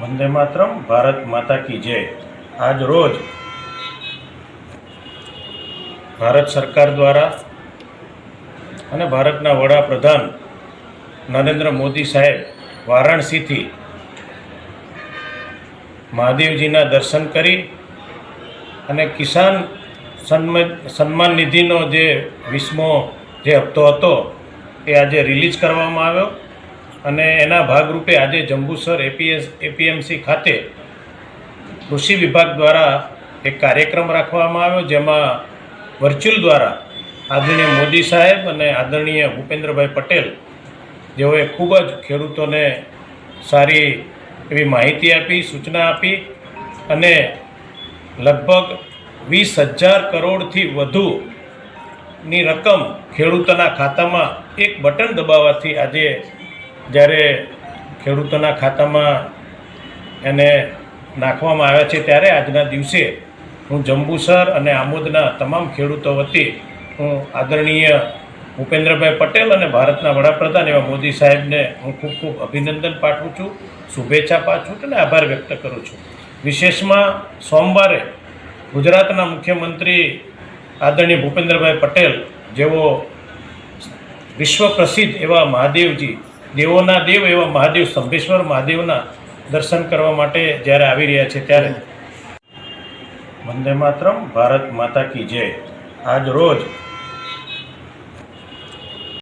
વંદે માતરમ, ભારત માતા કી જય. આજ રોજ ભારત સરકાર દ્વારા અને ભારતના વડાપ્રધાન નરેન્દ્ર મોદી સાહેબ વારાણસીથી મહાદેવજીના દર્શન કરી અને કિસાન સન્માન નિધિનો જે વીસમો જે હપ્તો હતો એ આજે રિલીઝ કરવામાં આવ્યો. અને એના ભાગરૂપે આજે જંબુસર એપીએસ, એપીએમસી ખાતે કૃષિ વિભાગ દ્વારા એક કાર્યક્રમ રાખવામાં આવ્યો, જેમાં વર્ચ્યુઅલ દ્વારા આદરણીય મોદી સાહેબ અને આદરણીય ભૂપેન્દ્રભાઈ પટેલ જેઓએ ખૂબ જ ખેડૂતોને સારી એવી માહિતી આપી, સૂચના આપી અને લગભગ વીસ હજાર કરોડથી વધુની રકમ ખેડૂતોના ખાતામાં એક બટન દબાવવાથી આજે જ્યારે ખેડૂતોના ખાતામાં એને નાખવામાં આવ્યા છે ત્યારે આજના દિવસે હું જંબુસર અને આમોદના તમામ ખેડૂતો વતી હું આદરણીય ભૂપેન્દ્રભાઈ પટેલ અને ભારતના વડાપ્રધાન એવા મોદી સાહેબને હું ખૂબ ખૂબ અભિનંદન પાઠવું છું, શુભેચ્છા પાઠવું છું અને આભાર વ્યક્ત કરું છું. વિશેષમાં સોમવારે ગુજરાતના મુખ્યમંત્રી આદરણીય ભૂપેન્દ્રભાઈ પટેલ, જેઓ વિશ્વ પ્રસિદ્ધ એવા મહાદેવજી દેવોના દેવ એવા મહાદેવ સ્તંભેશ્વર મહાદેવના દર્શન કરવા માટે જ્યારે આવી રહ્યા છે ત્યારે વંદે માતરમ ભારત માતા કી જય. આજ રોજ